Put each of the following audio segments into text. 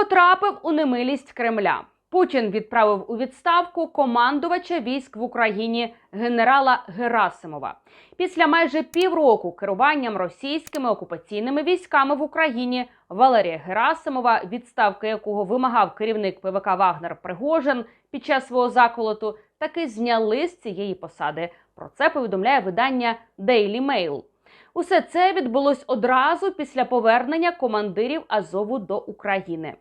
Потрапив у немилість Кремля. Путін відправив у відставку командувача військ в Україні генерала Герасимова. Після майже півроку керуванням російськими окупаційними військами в Україні Валерія Герасимова, відставки якого вимагав керівник ПВК Вагнер Пригожин під час свого заколоту, таки зняли з цієї посади. Про це повідомляє видання Daily Mail. Усе це відбулось одразу після повернення командирів Азову до України.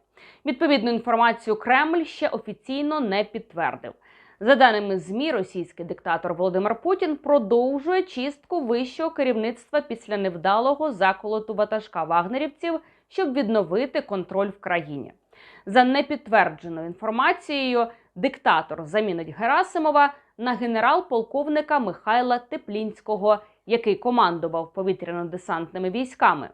Відповідну інформацію Кремль ще офіційно не підтвердив. За даними ЗМІ, російський диктатор Володимир Путін продовжує чистку вищого керівництва після невдалого заколоту ватажка вагнерівців, щоб відновити контроль в країні. За непідтвердженою інформацією, диктатор замінить Герасимова на генерал-полковника Михайла Теплінського, який командував повітряно-десантними військами.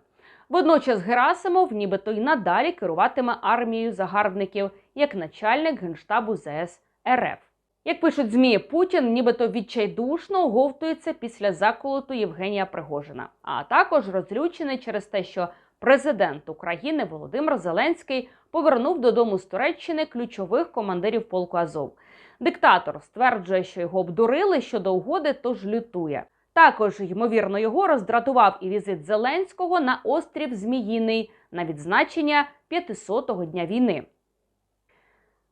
Водночас Герасимов, нібито й надалі керуватиме армією загарбників як начальник генштабу ЗС РФ. Як пишуть ЗМІ, Путін нібито відчайдушно оговтується після заколоту Євгенія Пригожина, а також розлючений через те, що президент України Володимир Зеленський повернув додому з Туреччини ключових командирів полку Азов. Диктатор стверджує, що його обдурили щодо угоди, тож лютує. Також, ймовірно, його роздратував і візит Зеленського на острів Зміїний на відзначення 500-го дня війни.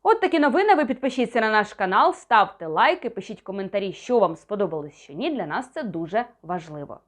От такі новини. Ви підпишіться на наш канал, ставте лайки, пишіть коментарі, що вам сподобалось, що ні. Для нас це дуже важливо.